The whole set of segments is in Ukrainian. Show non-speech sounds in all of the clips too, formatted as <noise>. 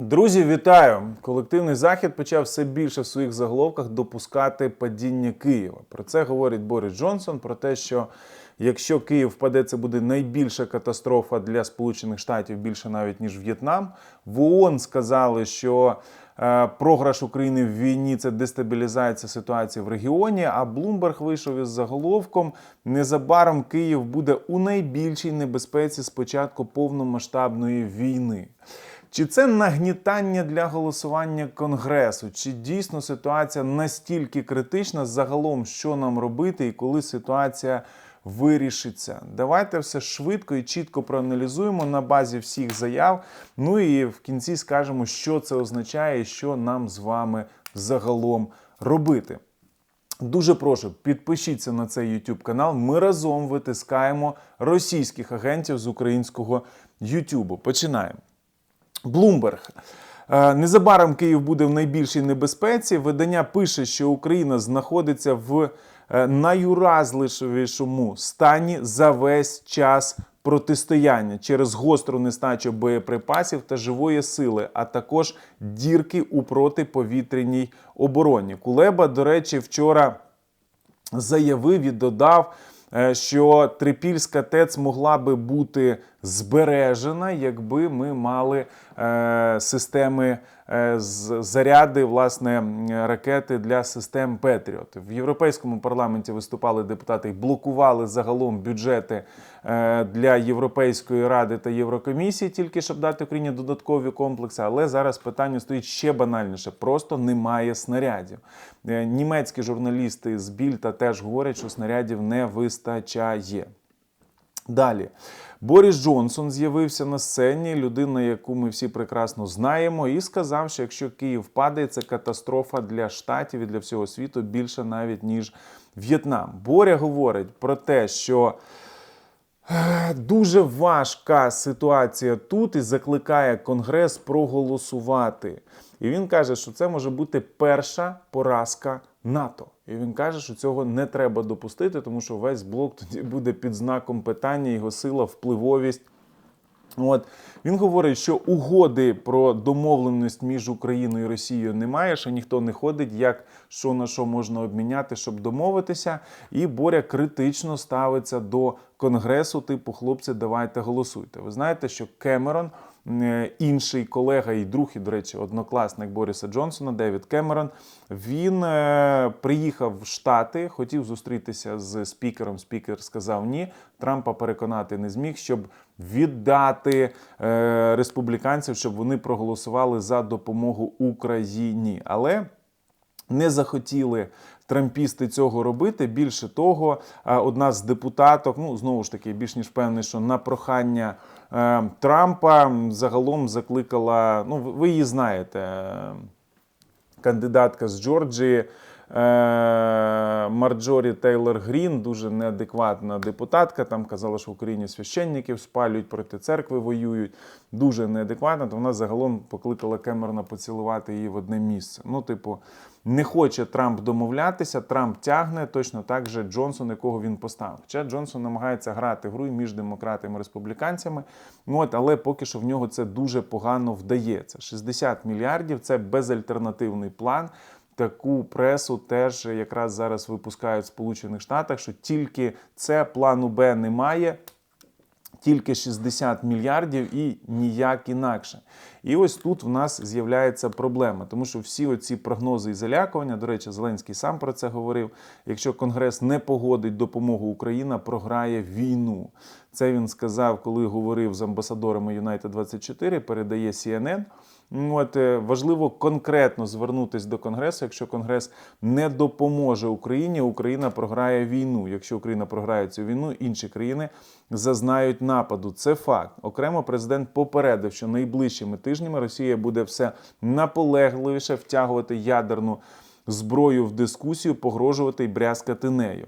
Друзі, вітаю! Колективний захід почав все більше в своїх заголовках допускати падіння Києва. Про це говорить Борис Джонсон. Про те, що якщо Київ впаде, це буде найбільша катастрофа для Сполучених Штатів, більше навіть ніж В'єтнам. В ООН сказали, що е, програш України в війні це дестабілізація ситуації в регіоні. А Блумберг вийшов із заголовком: незабаром Київ буде у найбільшій небезпеці з початку повномасштабної війни. Чи це нагнітання для голосування Конгресу? Чи дійсно ситуація настільки критична загалом, що нам робити, і коли ситуація вирішиться? Давайте все швидко і чітко проаналізуємо на базі всіх заяв. Ну і в кінці скажемо, що це означає, і що нам з вами загалом робити. Дуже прошу, підпишіться на цей YouTube канал. Ми разом витискаємо російських агентів з українського YouTube. Починаємо. Блумберг. Е, Незабаром Київ буде в найбільшій небезпеці. Видання пише, що Україна знаходиться в е, найуразливішому стані за весь час протистояння через гостру нестачу боєприпасів та живої сили, а також дірки у протиповітряній обороні. Кулеба, до речі, вчора заявив і додав, е, що Трипільська ТЕЦ могла би бути збережена, якби ми мали е, системи е, заряди, власне, ракети для систем Петріот. В Європейському парламенті виступали депутати і блокували загалом бюджети е, для Європейської ради та Єврокомісії, тільки щоб дати Україні додаткові комплекси. Але зараз питання стоїть ще банальніше: просто немає снарядів. Е, Німецькі журналісти з Більта теж говорять, що снарядів не вистачає. Далі. Борис Джонсон з'явився на сцені, людина, яку ми всі прекрасно знаємо, і сказав, що якщо Київ падає, це катастрофа для штатів і для всього світу більше навіть ніж В'єтнам. Боря говорить про те, що е, дуже важка ситуація тут і закликає Конгрес проголосувати. І він каже, що це може бути перша поразка НАТО. І він каже, що цього не треба допустити, тому що весь блок тоді буде під знаком питання, його сила, впливовість. От він говорить, що угоди про домовленість між Україною і Росією немає, що ніхто не ходить, як що на що можна обміняти, щоб домовитися. І Боря критично ставиться до конгресу. Типу, хлопці, давайте голосуйте. Ви знаєте, що Кемерон, інший колега і друг, і, до речі, однокласник Бориса Джонсона, Девід Кемерон, він е, приїхав в Штати, хотів зустрітися з спікером. Спікер сказав ні. Трампа переконати не зміг, щоб віддати е, республіканців, щоб вони проголосували за допомогу Україні. Але не захотіли трампісти цього робити. Більше того, е, одна з депутаток, ну знову ж таки, більш ніж впевнений, що на прохання е, Трампа загалом закликала. Ну, ви- її знаєте, е, кандидатка з Джорджії. Е, Марджорі Тейлор Грін, дуже неадекватна депутатка. Там казала, що в Україні священників спалюють, проти церкви воюють. Дуже неадекватна. То вона загалом покликала Кемерона поцілувати її в одне місце. Ну, типу, не хоче Трамп домовлятися, Трамп тягне точно так же Джонсон, якого він поставив. Хоча Джонсон намагається грати гру між демократами і республіканцями. Ну, От, але поки що в нього це дуже погано вдається. 60 мільярдів це безальтернативний план. Таку пресу теж якраз зараз випускають в Сполучених Штатах, що тільки це плану Б немає тільки 60 мільярдів і ніяк інакше. І ось тут в нас з'являється проблема, тому що всі оці прогнози і залякування, до речі, Зеленський сам про це говорив. Якщо Конгрес не погодить допомогу, Україна програє війну. Це він сказав, коли говорив з амбасадорами United 24 передає CNN. От е, важливо конкретно звернутися до Конгресу. Якщо Конгрес не допоможе Україні, Україна програє війну. Якщо Україна програє цю війну, інші країни зазнають нападу. Це факт. Окремо президент попередив, що найближчими тижнями Росія буде все наполегливіше втягувати ядерну зброю в дискусію, погрожувати і брязкати нею.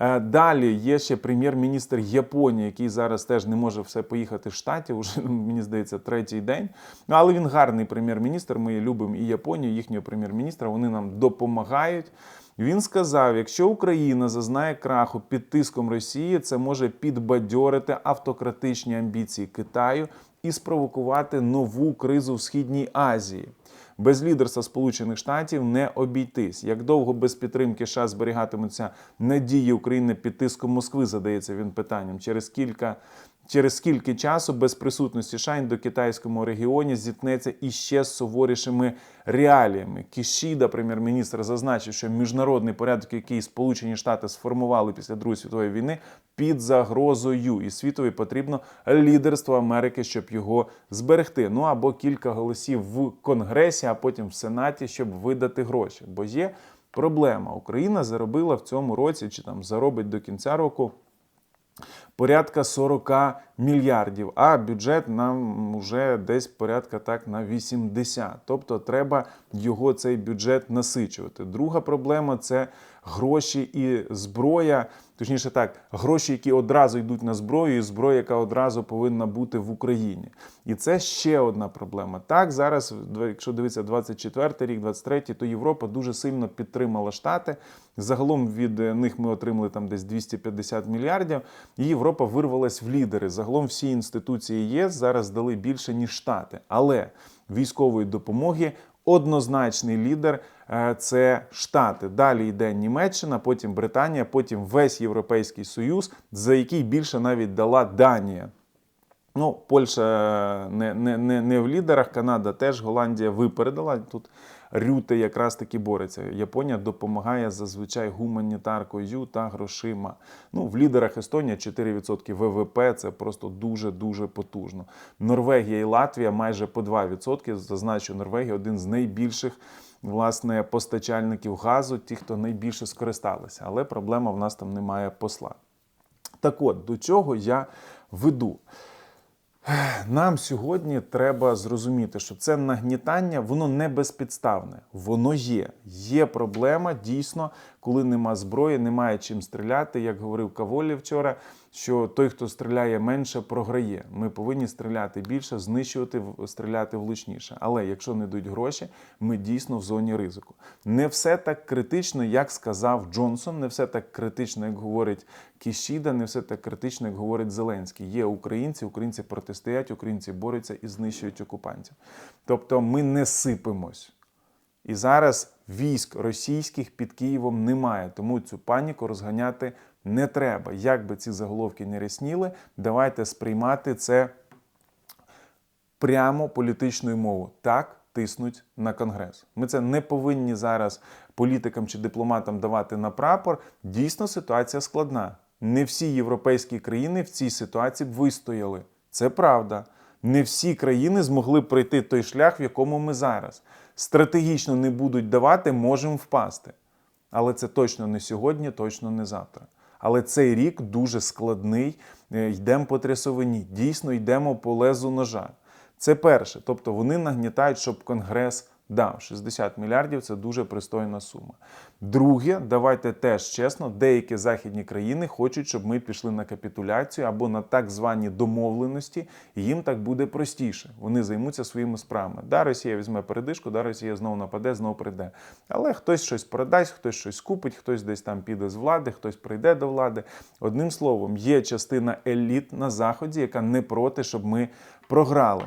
Е, Далі є ще прем'єр-міністр Японії, який зараз теж не може все поїхати в штатів. <laughs> Уже мені здається, третій день. Ну але він гарний прем'єр-міністр. Ми любимо і Японію, їхнього прем'єр-міністра. Вони нам допомагають. Він сказав: якщо Україна зазнає краху під тиском Росії, це може підбадьорити автократичні амбіції Китаю і спровокувати нову кризу в Східній Азії. Без лідерства Сполучених Штатів не обійтись. Як довго без підтримки США зберігатимуться надії України під тиском Москви, задається він питанням. Через кілька. Через скільки часу без присутності США індокитайському регіоні зіткнеться іще з суворішими реаліями. Кішіда, прем'єр-міністр, зазначив, що міжнародний порядок, який Сполучені Штати сформували після Другої світової війни, під загрозою, і світові потрібно лідерство Америки, щоб його зберегти. Ну або кілька голосів в Конгресі, а потім в Сенаті, щоб видати гроші. Бо є проблема. Україна заробила в цьому році чи там заробить до кінця року порядка 40 мільярдів, а бюджет нам вже десь порядка так на 80. Тобто треба його цей бюджет насичувати. Друга проблема це гроші і зброя. Точніше так, гроші, які одразу йдуть на зброю, і зброя, яка одразу повинна бути в Україні. І це ще одна проблема. Так, зараз, якщо дивитися 24 рік, 23, то Європа дуже сильно підтримала Штати. Загалом від них ми отримали там десь 250 мільярдів. І Європа вирвалась в лідери. Загалом всі інституції ЄС зараз дали більше ніж Штати, але військової допомоги. Однозначний лідер е, це Штати. Далі йде Німеччина, потім Британія, потім весь Європейський Союз, за який більше навіть дала Данія. Ну, Польща не не, не, не в лідерах, Канада теж, Голландія випередила. Тут Рюте якраз таки бореться. Японія допомагає зазвичай гуманітаркою та грошима. Ну, В лідерах Естонія 4% ВВП це просто дуже-дуже потужно. Норвегія і Латвія майже по 2%. Зазначу, Норвегія один з найбільших власне постачальників газу, ті, хто найбільше скористалися. Але проблема в нас там немає посла. Так от, до чого я веду? Нам сьогодні треба зрозуміти, що це нагнітання, воно не безпідставне, воно є. Є проблема дійсно, коли нема зброї, немає чим стріляти. Як говорив Каволі вчора, що той, хто стріляє менше, програє. Ми повинні стріляти більше, знищувати, стріляти влучніше. Але якщо не дають гроші, ми дійсно в зоні ризику. Не все так критично, як сказав Джонсон, не все так критично, як говорить Кішіда, не все так критично, як говорить Зеленський. Є українці, українці протистоять, українці борються і знищують окупантів. Тобто ми не сипемось. І зараз військ російських під Києвом немає, тому цю паніку розганяти не треба. Як би ці заголовки не рясніли, давайте сприймати це прямо політичною мовою. Так тиснуть на конгрес. Ми це не повинні зараз політикам чи дипломатам давати на прапор. Дійсно, ситуація складна. Не всі європейські країни в цій ситуації б вистояли. Це правда. Не всі країни змогли пройти той шлях, в якому ми зараз. Стратегічно не будуть давати, можемо впасти. Але це точно не сьогодні, точно не завтра. Але цей рік дуже складний. Е, йдемо по трясовині, дійсно йдемо по лезу ножа. Це перше. Тобто вони нагнітають, щоб Конгрес дав 60 мільярдів це дуже пристойна сума. Друге, давайте теж чесно, деякі західні країни хочуть, щоб ми пішли на капітуляцію або на так звані домовленості, і їм так буде простіше. Вони займуться своїми справами. Да, Росія візьме передишку, да, Росія знову нападе, знову прийде. Але хтось щось продасть, хтось щось купить, хтось десь там піде з влади, хтось прийде до влади. Одним словом, є частина еліт на заході, яка не проти, щоб ми програли.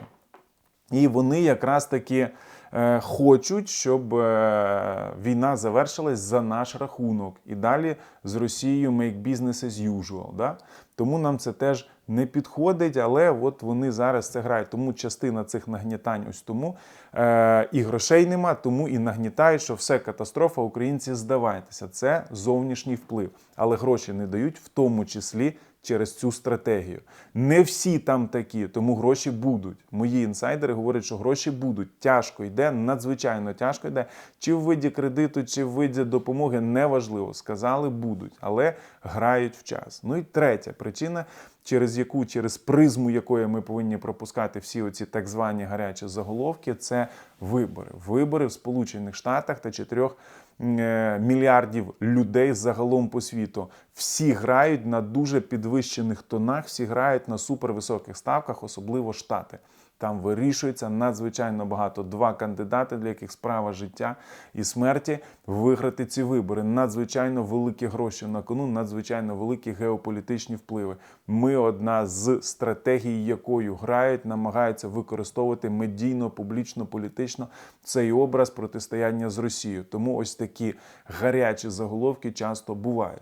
І вони якраз таки. Е, хочуть, щоб е, війна завершилась за наш рахунок. І далі з Росією make business as usual. Да? Тому нам це теж не підходить, але от вони зараз це грають. Тому частина цих нагнітань ось тому е, і грошей нема, тому і нагнітають, що все катастрофа, українці здавайтеся. Це зовнішній вплив. Але гроші не дають, в тому числі через цю стратегію. Не всі там такі, тому гроші будуть. Мої інсайдери говорять, що гроші будуть. Тяжко йде, надзвичайно тяжко йде. Чи в виді кредиту, чи в виді допомоги неважливо. Сказали, будуть, але грають в час. Ну і третя причина. Через яку через призму якої ми повинні пропускати всі оці так звані гарячі заголовки, це вибори. Вибори в Сполучених Штатах та чотирьох Е, мільярдів людей загалом по світу. Всі грають на дуже підвищених тонах, всі грають на супервисоких ставках, особливо Штати. Там вирішується надзвичайно багато. Два кандидати, для яких справа життя і смерті виграти ці вибори. Надзвичайно великі гроші на кону, надзвичайно великі геополітичні впливи. Ми одна з стратегій, якою грають, намагаються використовувати медійно, публічно, політично цей образ протистояння з Росією. Тому ось такі гарячі заголовки часто бувають.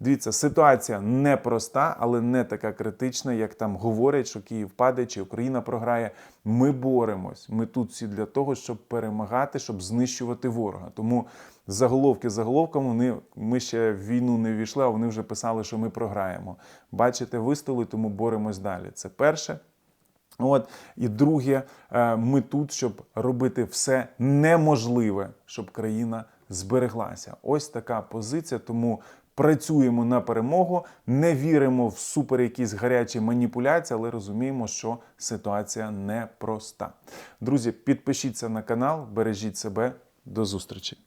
Дивіться, ситуація непроста, але не така критична, як там говорять, що Київ падає чи Україна програє. Ми боремось. Ми тут всі для того, щоб перемагати, щоб знищувати ворога. Тому заголовки заголовками вони ми ще в війну не ввійшли, а вони вже писали, що ми програємо. Бачите, виставили, тому боремось далі. Це перше. От і друге, е, ми тут, щоб робити все неможливе, щоб країна збереглася. Ось така позиція. Тому працюємо на перемогу, не віримо в супер якісь гарячі маніпуляції, але розуміємо, що ситуація непроста. Друзі, підпишіться на канал, бережіть себе. До зустрічі!